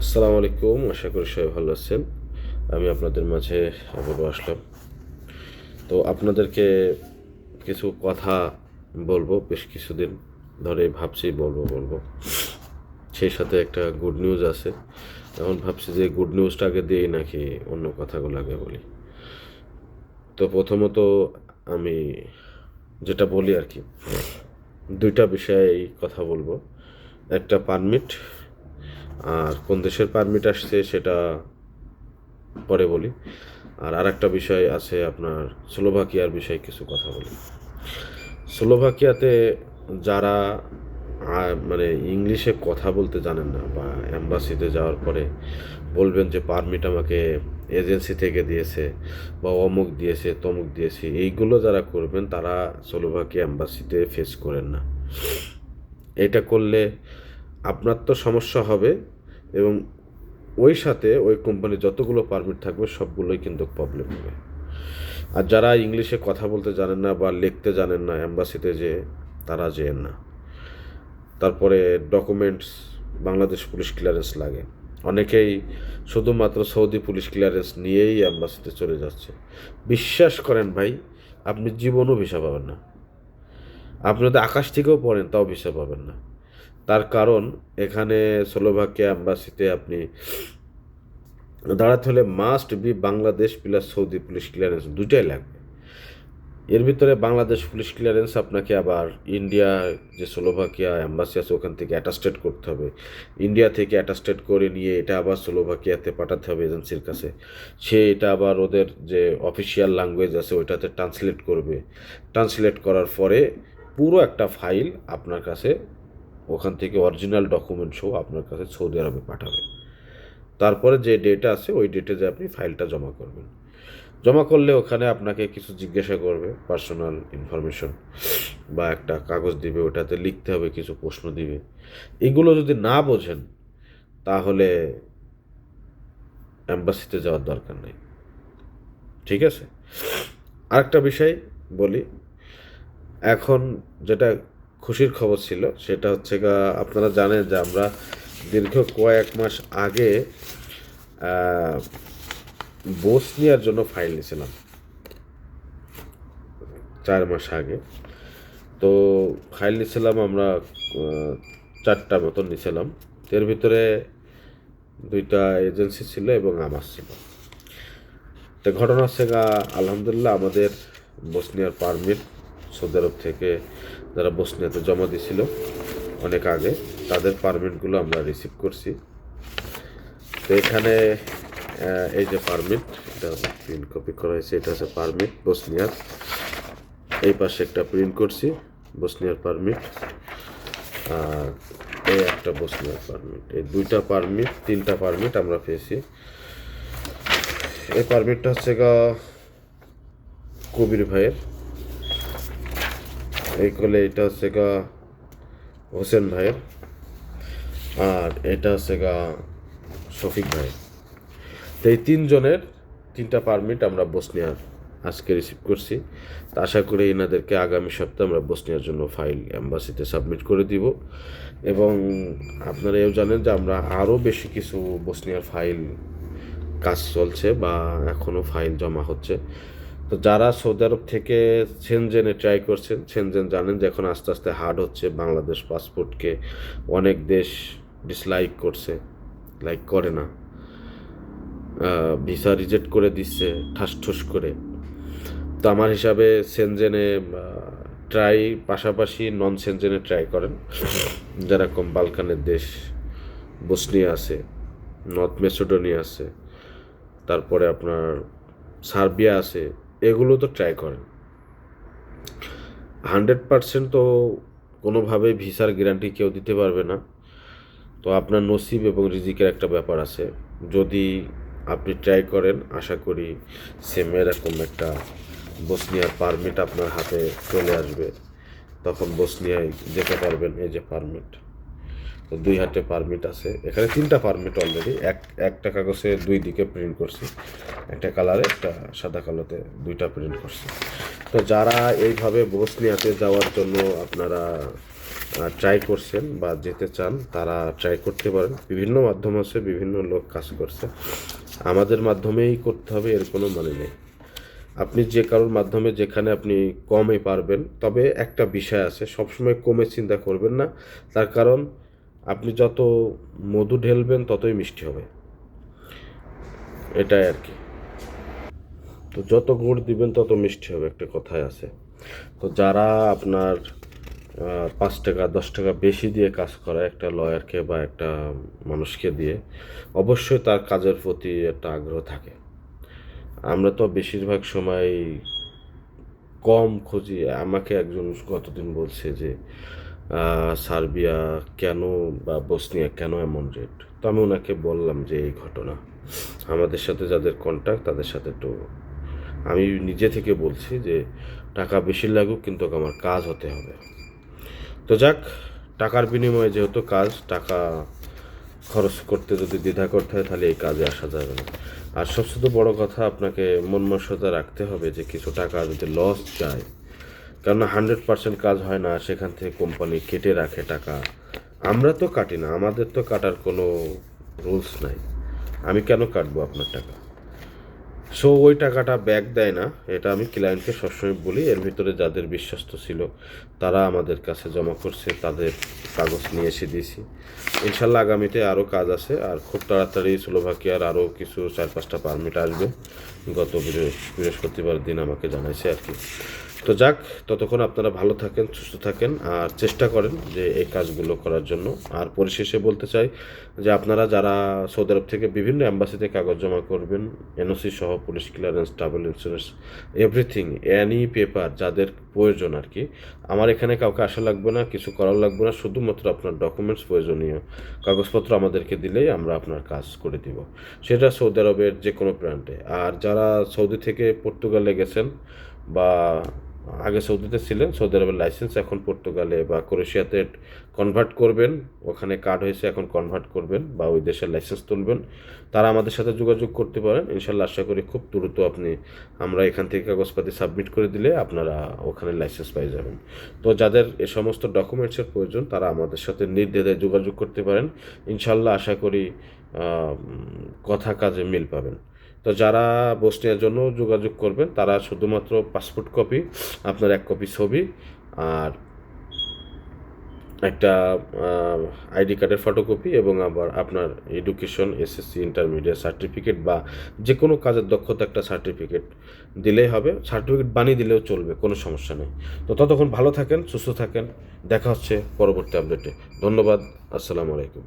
আসসালামু আলাইকুম, আশা করি সবাই ভালো আছেন। আমি আপনাদের মাঝে আবারও আসলাম। তো আপনাদেরকে কিছু কথা বলব, বেশ কিছুদিন ধরে ভাবছি, বলব বলব। সেই সাথে একটা গুড নিউজ আছে। এখন ভাবছি যে গুড নিউজটা আগে দিয়েই নাকি অন্য কথাগুলো আগে বলি। তো প্রথমত আমি যেটা বলি আর কি, দুইটা বিষয়ে কথা বলব। একটা পারমিট আর কোন দেশের পারমিট আসছে সেটা পরে বলি। আর আরেকটা বিষয় আছে আপনার স্লোভাকিয়ার বিষয়ে কিছু কথা বলি। স্লোভাকিয়াতে যারা মানে ইংলিশে কথা বলতে জানেন না বা অ্যাম্বাসিতে যাওয়ার পরে বলবেন যে পারমিট আমাকে এজেন্সি থেকে দিয়েছে বা অমুক দিয়েছে, তমুক দিয়েছে, এইগুলো যারা করবেন তারা স্লোভাকিয়া অ্যাম্বাসিতে ফেস করেন না। এটা করলে আপনার তো সমস্যা হবে এবং ওই সাথে ওই কোম্পানির যতগুলো পারমিট থাকবে সবগুলোই কিন্তু প্রবলেম হবে। আর যারা ইংলিশে কথা বলতে জানেন না বা লিখতে জানেন না অ্যাম্বাসিতে যে, তারা যেন না। তারপরে ডকুমেন্টস বাংলাদেশ পুলিশ ক্লিয়ারেন্স লাগে। অনেকেই শুধুমাত্র সৌদি পুলিশ ক্লিয়ারেন্স নিয়েই অ্যাম্বাসিতে চলে যাচ্ছে। বিশ্বাস করেন ভাই, আপনি জীবনও ভিসা পাবেন না। আপনি যদি আকাশ থেকেও পড়েন, তাও ভিসা পাবেন না। তার কারণ এখানে স্লোভাকিয়া অ্যাম্বাসিতে আপনি দাঁড়াতে হলে must be Bangladesh plus Saudi police clearance দুটাই লাগবে। এর ভিতরে বাংলাদেশ পুলিশ ক্লিয়ারেন্স আপনাকে আবার ইন্ডিয়া যে স্লোভাকিয়া অ্যাম্বাসি আছে ওখান থেকে অ্যাটাস্টেড করতে হবে। ইন্ডিয়া থেকে অ্যাটাস্টেড করে নিয়ে এটা আবার স্লোভাকিয়াতে পাঠাতে হবে এজেন্সির কাছে। সে এটা আবার ওদের যে অফিসিয়াল ল্যাঙ্গুয়েজ আছে ওইটাতে ট্রান্সলেট করবে। ট্রান্সলেট করার পরে পুরো একটা ফাইল আপনার কাছে ওখান থেকে অরিজিনাল ডকুমেন্ট সহ আপনার কাছে সৌদি আরবে পাঠাবে। তারপরে যে ডেটা আছে, ওই ডেটে যে আপনি ফাইলটা জমা করবেন। জমা করলে ওখানে আপনাকে কিছু জিজ্ঞাসা করবে পার্সোনাল ইনফরমেশন বা একটা কাগজ দিবে, ওটাতে লিখতে হবে, কিছু প্রশ্ন দিবে। এগুলো যদি না বোঝেন, তাহলে অ্যাম্বাসিতে যাওয়ার দরকার নেই। ঠিক আছে? আরেকটা বিষয় বলি, এখন যেটা খুশির খবর ছিল, সেটা হচ্ছে আপনারা জানেন যে আমরা দীর্ঘ কয়েক মাস আগে বসনিয়ার জন্য ফাইল নিয়েছিলাম। চার মাস আগে। তো ফাইল নিয়েছিলাম আমরা চারটা মতন নিয়েছিলাম। এর ভিতরে দুইটা এজেন্সি ছিল এবং আমার ছিল। তো ঘটনা হচ্ছে আলহামদুলিল্লাহ আমাদের বসনিয়ার পারমিট সৌদি আরব থেকে যারা বসনিয়াতে জমা দিয়েছিল অনেক আগে, তাদের পারমিটগুলো আমরা রিসিভ করছি। তো এখানে এই যে পারমিট, এটা প্রিন্ট কপি করা হয়েছে, এটা হচ্ছে পারমিট বসনিয়ার। এই পাশে একটা প্রিন্ট করছি, বসনিয়ার পারমিট, আর এই একটা বসনিয়ার পারমিট। এই দুইটা পারমিট, তিনটা পারমিট আমরা পেয়েছি। এই পারমিটটা হচ্ছে গা কবির ভাইয়ের। এই কলে এটা হচ্ছে গা হোসেন ভাইয়ের আর এটা হচ্ছে গা শফিক ভাই। তো এই তিনজনের তিনটা পারমিট আমরা বসনিয়ার আজকে রিসিভ করছি। তা আশা করি এনাদেরকে আগামী সপ্তাহে আমরা বসনিয়ার জন্য ফাইল অ্যাম্বাসিতে সাবমিট করে দিব। এবং আপনারা এও জানেন যে আমরা আরও বেশি কিছু বসনিয়ার ফাইল কাজ চলছে বা এখনও ফাইল জমা হচ্ছে। তো যারা সৌদি আরব থেকে সেনজেনে ট্রাই করছেন সেনজেন জানেন যে এখন আস্তে আস্তে হার্ড হচ্ছে। বাংলাদেশ পাসপোর্টকে অনেক দেশ ডিসলাইক করছে লাইক করে না। ভিসা রিজেক্ট করে দিচ্ছে, ঠাস ঠুস করে। তো আমার হিসাবে সেনজেনে ট্রাই পাশাপাশি নন সেনজেনে ট্রাই করেন। যেরকম বালকানের দেশ বসনিয়া আছে নর্থ মেসোডোনিয়া আছে, তারপরে আপনার সার্বিয়া আছে এগুলো তো ট্রাই করেন। হান্ড্রেড পারসেন্ট তো কোনোভাবে ভিসার গ্যারান্টি কেউ দিতে পারবে না। তো আপনার নসিব এবং রিজিকের একটা ব্যাপার আছে। যদি আপনি ট্রাই করেন, আশা করি সেম এরকম একটা বসনিয়ার পারমিট আপনার হাতে চলে আসবে। তখন বসনিয়ায় যেতে পারবেন এই যে পারমিট তো দুই হাতে পারমিট আছে। এখানে তিনটা পারমিট অলরেডি এক, একটা কাগজে দুই দিকে প্রিন্ট করছি। একটা কালারে একটা সাদা কালোতে দুইটা প্রিন্ট করছি। তো যারা এইভাবে বসনিয়াতে যাওয়ার জন্য আপনারা ট্রাই করছেন বা যেতে চান, তারা ট্রাই করতে পারেন। বিভিন্ন মাধ্যম আছে, বিভিন্ন লোক কাজ করছে। আমাদের মাধ্যমেই করতে হবে, এর কোনো মানে নেই। আপনি যে কারোর মাধ্যমে যেখানে আপনি কমে পারবেন, তবে একটা বিষয় আছে, সবসময় কমে চিন্তা করবেন না। তার কারণ আপনি যত মধু ঢেলবেন, ততই মিষ্টি হবে। এটাই আর কি। তো যত গুড় দিবেন, তত মিষ্টি হবে, একটা কথায় আছে। তো যারা আপনার পাঁচ টাকা, দশ টাকা বেশি দিয়ে কাজ করায় একটা লয়ারকে বা একটা মানুষকে দিয়ে, অবশ্যই তার কাজের প্রতি একটা আগ্রহ থাকে। আমরা তো বেশিরভাগ সময় কম খুঁজি। আমাকে একজন গতদিন বলছে যে সার্বিয়া কেন বা বসনিয়া কেন এমন রেট তো আমি ওনাকে বললাম যে এই ঘটনা। আমাদের সাথে যাদের কন্ট্যাক্ট তাদের সাথে একটু আমি নিজে থেকে বলছি যে টাকা বেশি লাগুক, কিন্তু আমার কাজ হতে হবে। তো যাক, টাকার বিনিময়ে যেহেতু কাজ, টাকা খরচ করতে যদি দ্বিধা করতে হয়, তাহলে এই কাজে আসা যাবে না। আর সবচেয়ে বড় কথা, আপনাকে মন মনসতা রাখতে হবে যে কিছু টাকা যদি লস যায় কেননা হান্ড্রেড পার্সেন্ট কাজ হয় না, সেখান থেকে কোম্পানি কেটে রাখে টাকা। আমরা তো কাটি না, আমাদের তো কাটার কোনো রুলস নাই। আমি কেন কাটবো আপনার টাকা? সো ওই টাকাটা ব্যাক দেয় না, এটা আমি ক্লায়েন্টকে সবসময় বলি, এর ভিতরে যাদের বিশ্বস্ত ছিল, তারা আমাদের কাছে জমা করছে, তাদের কাগজ নিয়ে এসে দিয়েছি। ইনশাল্লাহ আগামীতে আরও কাজ আছে, আর খুব তাড়াতাড়ি স্লোভাকিয়ার আরও কিছু চার পাঁচটা পারমিট আসবে। গত বৃহ- বৃহস্পতিবার দিন আমাকে জানাইছে আর কি। তো যাক, ততক্ষণ আপনারা ভালো থাকেন, সুস্থ থাকেন আর চেষ্টা করেন যে এই কাজগুলো করার জন্য। আর পরিশেষে বলতে চাই যে আপনারা যারা সৌদি আরব থেকে বিভিন্ন অ্যাম্বাসিতে কাগজ জমা করবেন এনওসি সহ police clearance travel insurance everything any paper যাদের প্রয়োজন আর কি, আমার এখানে কাউকে আসা লাগবে না, কিছু করার লাগবে না, শুধুমাত্র আপনার ডকুমেন্টস প্রয়োজনীয় কাগজপত্র আমাদেরকে দিলেই আমরা আপনার কাজ করে দিব। সেটা সৌদি আরবের যে কোনো প্রান্তে। আর যারা সৌদি থেকে পর্তুগালে গেছেন বা আগে সৌদিতে ছিলেন, সৌদি আরবের লাইসেন্স এখন পর্তুগালে বা ক্রোয়েশিয়াতে কনভার্ট করবেন, ওখানে কার্ড হয়েছে, এখন কনভার্ট করবেন বা ওই দেশের লাইসেন্স তুলবেন। তারা আমাদের সাথে যোগাযোগ করতে পারেন। ইনশাল্লাহ আশা করি খুব দ্রুত আপনি, আমরা এখান থেকে কাগজপাতি সাবমিট করে দিলে আপনারা ওখানে লাইসেন্স পেয়ে যাবেন। তো যাদের এ সমস্ত ডকুমেন্টসের প্রয়োজন, তারা আমাদের সাথে নির্দ্বিধায় যোগাযোগ করতে পারেন। ইনশাল্লাহ আশা করি কথা কাজে মিল পাবেন। তো যারা বসনিয়ার জন্য যোগাযোগ করবেন, তারা শুধুমাত্র পাসপোর্ট কপি আপনার এক কপি ছবি আর একটা আইডি কার্ডের ফটোকপি এবং আবার আপনার এডুকেশন এসএসসি ইন্টারমিডিয়েট সার্টিফিকেট বা যে কোনো কাজের দক্ষতা একটা সার্টিফিকেট দিলেই হবে। সার্টিফিকেট বানিয়ে দিলেও চলবে, কোনো সমস্যা নেই। তো ততক্ষণ ভালো থাকেন, সুস্থ থাকেন। দেখা হচ্ছে পরবর্তী আপডেটে ধন্যবাদ, আসসালামু আলাইকুম।